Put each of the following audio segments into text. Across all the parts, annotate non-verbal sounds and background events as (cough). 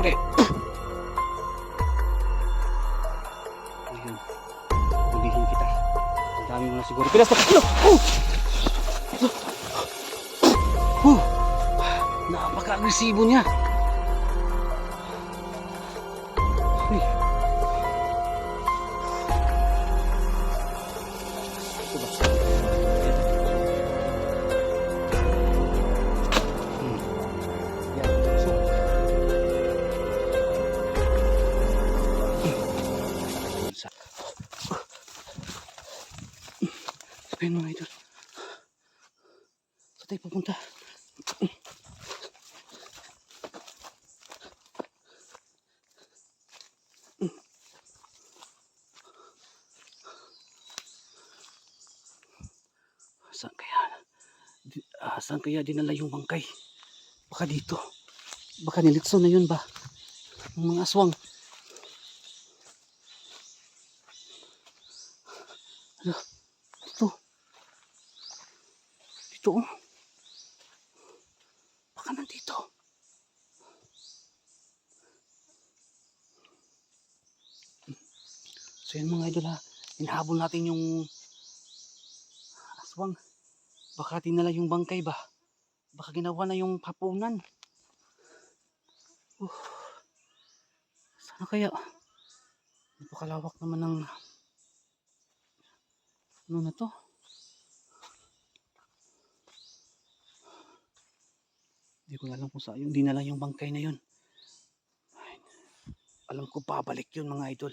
Okay. Ayun. Hulihin kita. Ang dami mo na siguro. Pilas na. So yun mga idol. Saan tayo pupunta? Saan kaya? Di, ah, saan kaya dinala yung bangkay? Baka dito. Baka nilitso na yun ba? Ng mga aswang. Ano? Ito. Dito. Baka nandito. So yun mga idol ha. Hinahabol natin yung aswang. Baka tinala yung bangkay ba? Baka ginawa na yung hapunan. Uh, sana kaya? Napakalawak naman ng ano na to? Hindi ko alam kung saan yung dinala yung bangkay na yun. Ay, alam ko babalik yun mga idol.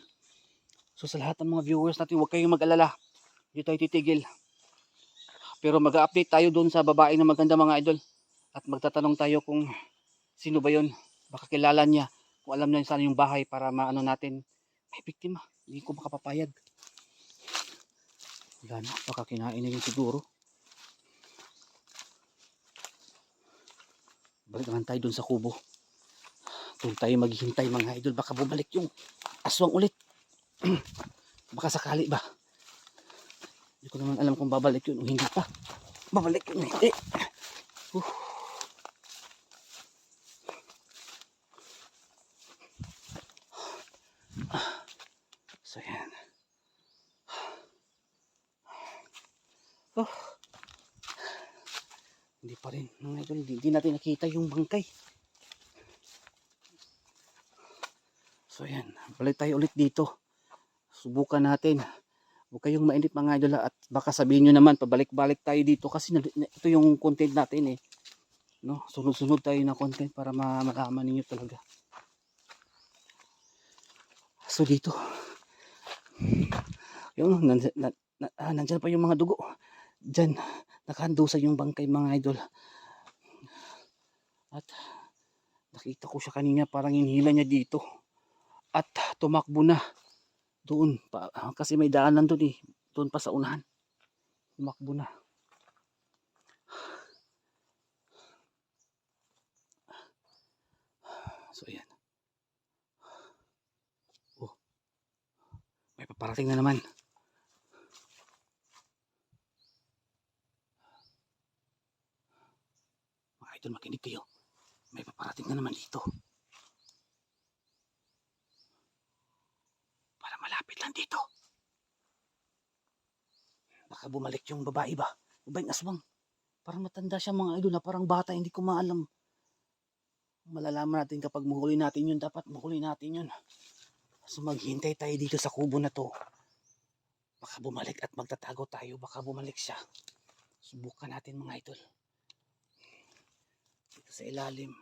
So sa lahat ng mga viewers natin, huwag kayong mag-alala. Hindi tayo titigil. Pero mag-update tayo doon sa babae na maganda mga idol. At magtatanong tayo kung sino ba yun. Baka kilala niya. Kung alam niya saan yung bahay para maano natin. May biktima. Hindi ko makapapayag. Wala na. Baka kinain na yun siguro. Balik naman tayo doon sa kubo. Doon tayo maghihintay mga idol. Baka bumalik yung aswang ulit. (clears throat) Baka sakali ba? Hindi ko naman alam kung babalik yun o hindi pa. Babalik yun hindi. Uh. So. Oh. Hindi pa rin. Mga hindi, natin nakita yung bangkay. So yan. Balik tayo ulit dito. Subukan natin. Huwag kayong mainit mga idol at baka sabihin nyo naman pabalik-balik tayo dito kasi ito yung content natin eh. No? Sunod-sunod tayo na content para ma- malaman ninyo talaga. So dito. Yung nandyan, na, na, ah, nandyan pa yung mga dugo. Diyan, nakahandusay yung bangkay mga idol. At nakita ko siya kanina parang inhila niya dito. At tumakbo na doon pa, ah, kasi may daanan doon eh doon pa sa unahan. Tumakbo na. So ayan. Oh. May paparating na naman mga idol makinig kayo may paparating na naman dito para malapit lang dito. Baka bumalik yung babae ba? Babaeng aswang. Parang matanda siya mga idol na parang bata, hindi ko maalam. Malalaman natin kapag mahuli natin yun, dapat mahuli natin yun. So maghintay tayo dito sa kubo na to. Baka bumalik at magtatago tayo, baka bumalik siya. Subukan natin mga idol. Dito sa ilalim.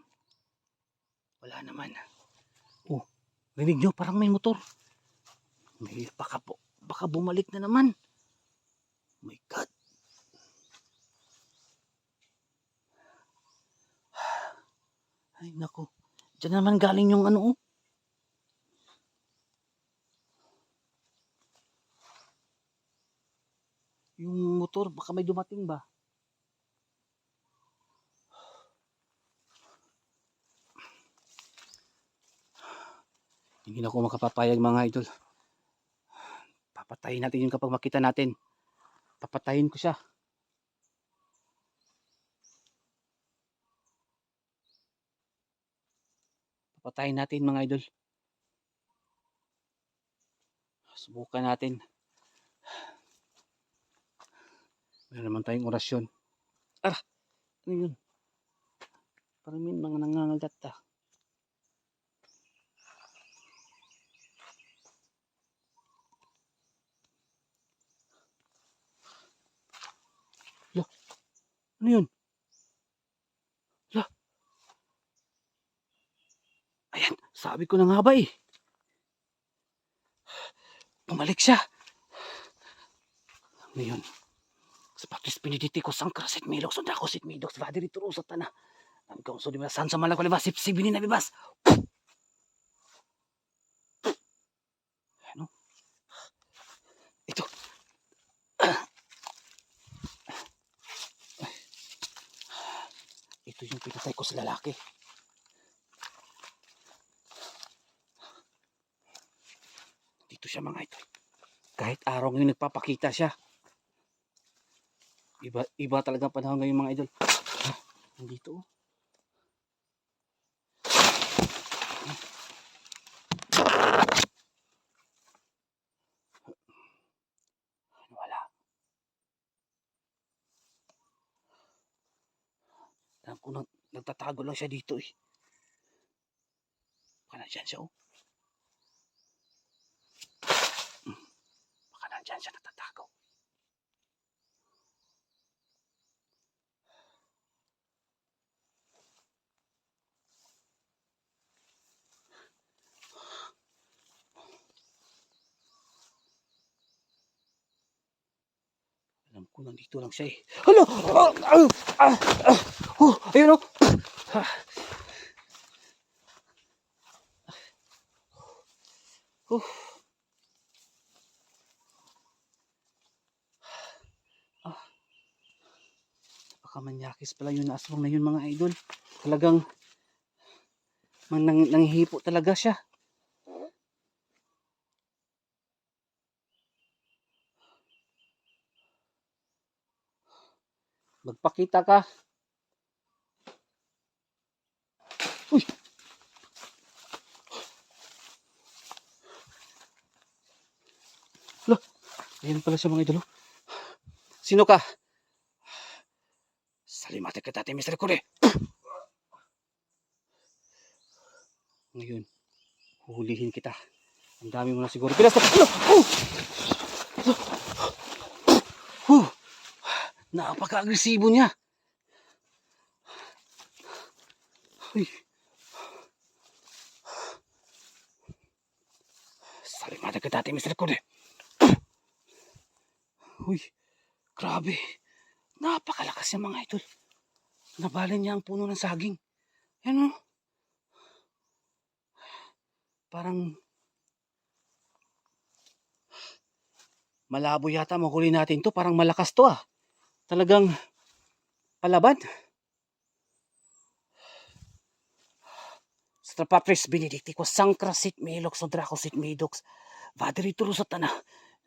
Wala naman. Oh, rinig nyo, parang may motor. May baka po, baka bumalik na naman. My God. (sighs) Ay, nako. Diyan naman galing yung ano, oh. Yung motor, baka may dumating ba? (sighs) Hindi na ako makapapayag mga idol. (sighs) Papatayin natin yun kapag makita natin. Papatayin ko siya. Papatayin natin mga idol. Subukan natin. Meron naman tayong orasyon. Ah! Ano yun? Parang may mga nangangagat ah. Ano yun? Lah. Ayan, sabi ko na nga ba eh. Bumalik siya. Ano yun? Sapatos piniditi ko sang krasit milok so dako sit midok sa vadiri turo sa tana. Ang kaon so di ba san sa malak wala sip sibini na bibas. Ano? Ito. Ito yung pinatay ko sa lalaki. Dito siya mga ito. Kahit araw ngayon nagpapakita siya. Iba, iba talaga panahon ngayon mga idol. Ah, Nandito oh. Wala. Alam ko nang nagtatago lang siya dito eh. Baka nandyan siya oh. Hmm. Baka nandyan siya nagtatago. Alam ko nandito lang siya eh. Hala! Ah! Ah! Ah! ah. Oh, ayun oh! Ah. Oh. Ah. Baka manyakis pala yun aswang na yun mga idol. Talagang man, nang, nanghihipo talaga siya. Magpakita ka. Uy! Lo, ayan pala siya mga idolo. Sino ka? Salimate ka dati, Mr. Kure. Ngayon, huhulihin kita. Ang dami mo na siguro. Pilas na! Oh! Oh! Napaka-agresibo niya. Uy. Salimata ka dati, Mr. Kode. Uy, grabe. Napakalakas yung mga idol. Nabalin niya ang puno ng saging. Yan o. Parang malabo yata mahuli natin to. Parang malakas to ah talagang palaban. Strapapris benedicti ko sangkrasit milok so drakosit midox. Vadiri turo sa tana.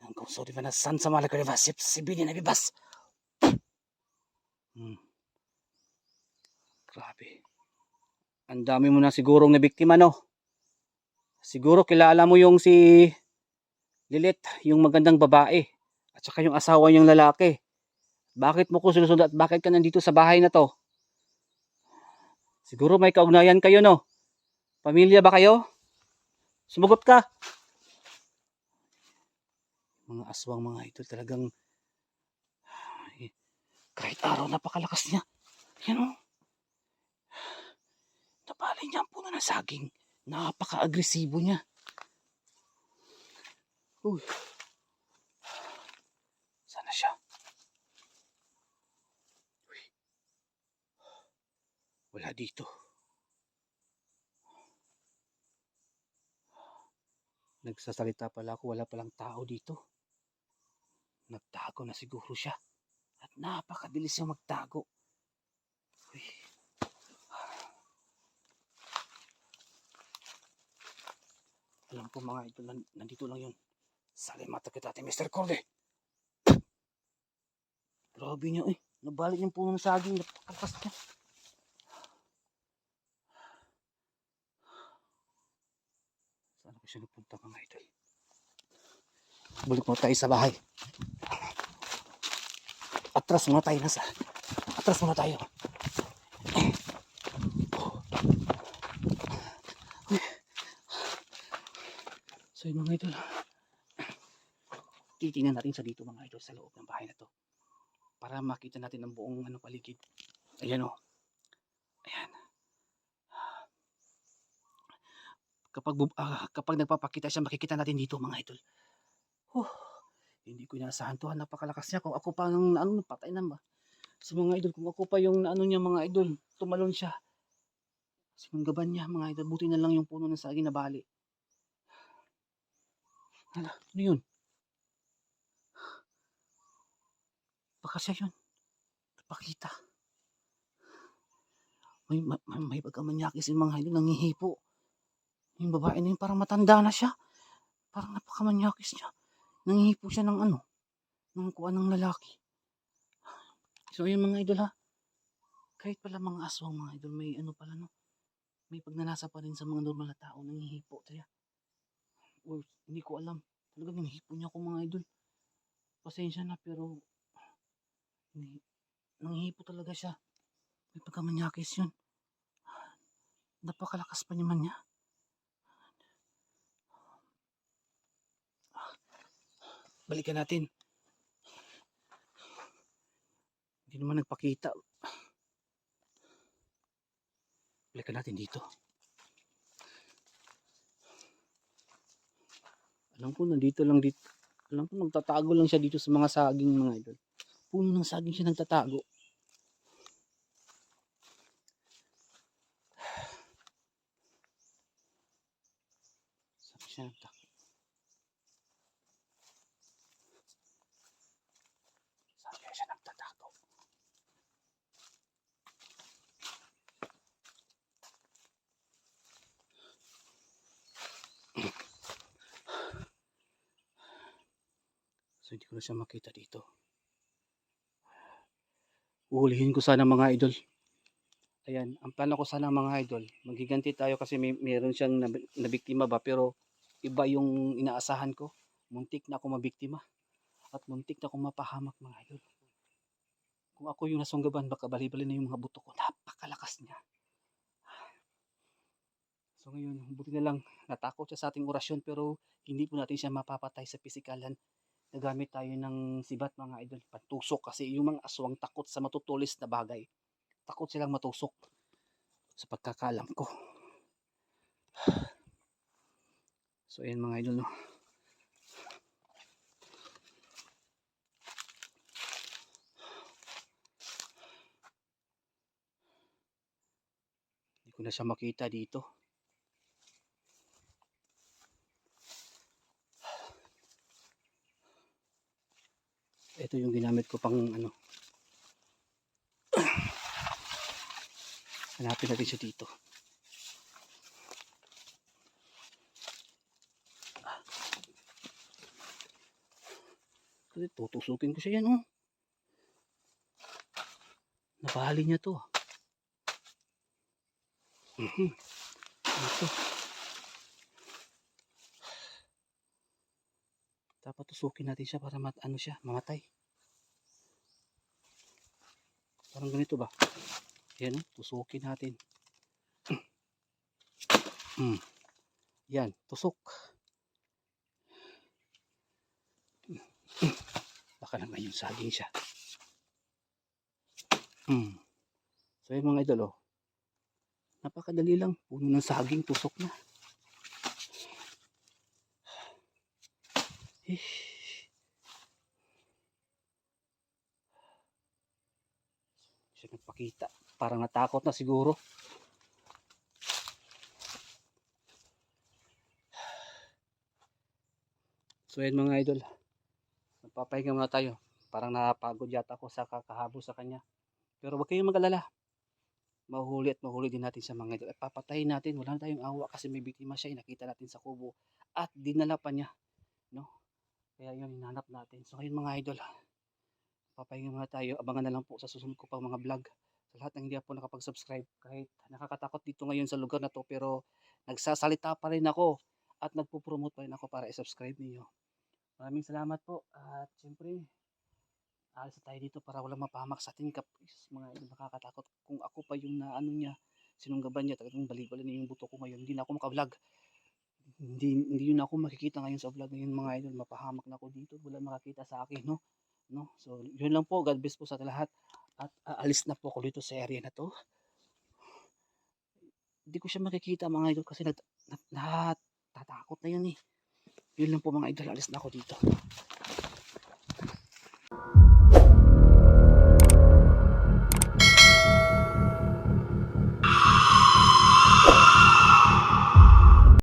Ang kauso di na san sa malaka vasip si bini na bibas. Hmm. Grabe. Ang dami mo na sigurong na biktima no. Siguro kilala mo yung si Lilit, yung magandang babae. At saka yung asawa niyang lalaki. Bakit mo ko sinusunod at bakit ka nandito sa bahay na to? Siguro may kaugnayan kayo, no? Pamilya ba kayo? Sumagot ka. Mga aswang mga ito talagang kahit araw napakalakas niya. Yan o. Napalay niya ang puno ng saging. Napaka-agresibo niya. Uy. Sana siya? Wala dito. Nagsasalita pala ako, wala palang tao dito. Nagtago na siguro siya. At napakabilis niya magtago. Uy. Alam ko mga nan- nandito lang yun. Salimata kita ate Mr. Corde. Grabe niya eh. Nabalik yung puno ng saging. Napakakas niya. Nagpunta mga idol. Balik mo tayo sa bahay. Atras muna tayo na sa... Atras muna tayo. So yun mga idol. Titingnan natin sa dito mga idol sa loob ng bahay na to. Para makita natin ang buong ano, paligid. Ayan o. Ayan. Kapag, ah, kapag nagpapakita siya, makikita natin dito mga idol. Huh. Hindi ko inaasahan to. Napakalakas niya. Kung ako pa ng ano, patay na ba? Sa mga idol, kung ako pa yung ano niya mga idol, tumalon siya. Sinunggaban niya mga idol. Buti na lang yung puno ng saging na bali. Hala, ano yun? Baka siya yun. Pakita. May, may, may pagkamanyakis yung mga idol, nangihipo. Yung babae na yun, parang matanda na siya. Parang napakamanyakis niya. Nangihipo siya ng ano, ng kuha ng lalaki. So yun mga idol ha. Kahit pala mga aswang mga idol, may ano pala no. May pagnanasa pa rin sa mga normal na tao, nangihipo tayo. Or, hindi ko alam. Talagang nangihipo niya ako mga idol. Pasensya na pero hindi, nangihipo talaga siya. May pagkamanyakis yun. Napakalakas pa naman niya. Balikan natin. Hindi naman nagpakita. Balikan natin dito. Alam ko nandito lang dito. Alam ko nagtatago lang siya dito sa mga saging mga idol. Puno ng saging siya nagtatago. (sighs) Saan siya nagtatago? So hindi ko na siya makita dito. Uhulihin ko sana mga idol. Ayan, ang plano ko sana mga idol, magiganti tayo kasi may meron siyang nab- nabiktima ba pero iba yung inaasahan ko. Muntik na ako mabiktima at muntik na ako mapahamak mga idol. Kung ako yung nasunggaban, baka bali-bali na yung mga buto ko. Napakalakas niya. So ngayon, buti na lang natakot siya sa ating orasyon pero hindi po natin siya mapapatay sa pisikalan nagamit tayo ng sibat mga idol patusok kasi yung mga aswang takot sa matutulis na bagay. Takot silang matusok sa pagkakalam ko. (sighs) So ayan mga idol no? (sighs) Hindi ko na siya makita dito ito yung ginamit ko pang ano. (coughs) Hanapin natin siya dito. Ah. kasi tutusukin ko siya yan oh. Nabali niya to mhm. Ito dapat tusukin natin siya para mat ano siya mamatay. Parang ganito ba? Yan oh, tusukin natin. (clears throat) Hmm. yan tusok. (clears throat) Baka naman yung saging siya. Hmm. so yung mga idol oh napakadali lang. Puno ng saging tusok na eh siya nagpakita. Parang natakot na siguro. So yan mga idol. Magpapahinga muna tayo. Parang napagod yata ako sa kakahabo sa kanya. Pero wag kayong mag-alala. Mahuli at mahuli din natin sa mga idol. At papatayin natin. Wala na tayong awa kasi may biktima siya. Nakita natin sa kubo. At dinala pa niya. No? Kaya yun, hinanap natin. So ngayon mga idol papahinga muna tayo. Abangan na lang po sa susunod ko pang mga vlog. Sa lahat ng hindi po nakapag-subscribe, kahit nakakatakot dito ngayon sa lugar na to, pero nagsasalita pa rin ako. at nagpo-promote pa rin ako para i-subscribe niyo. Maraming salamat po at syempre alis tayo dito para walang mapahamak sa ating kapis. Mga idol nakakatakot kung ako pa yung naano niya sinunggaban niya talagang balik-balik na yung buto ko ngayon. Hindi na ako makablog. Hindi, hindi yun ako makikita ngayon sa vlog ngayon mga idol. Mapahamak na ako dito. Wala makakita sa akin, no? no? So, yun lang po. God bless po sa lahat. At aalis na po ako dito sa area na to. Hindi ko siya makikita mga idol kasi nat, nat, natatakot na yun eh. Yun lang po mga idol. Alis na ako dito.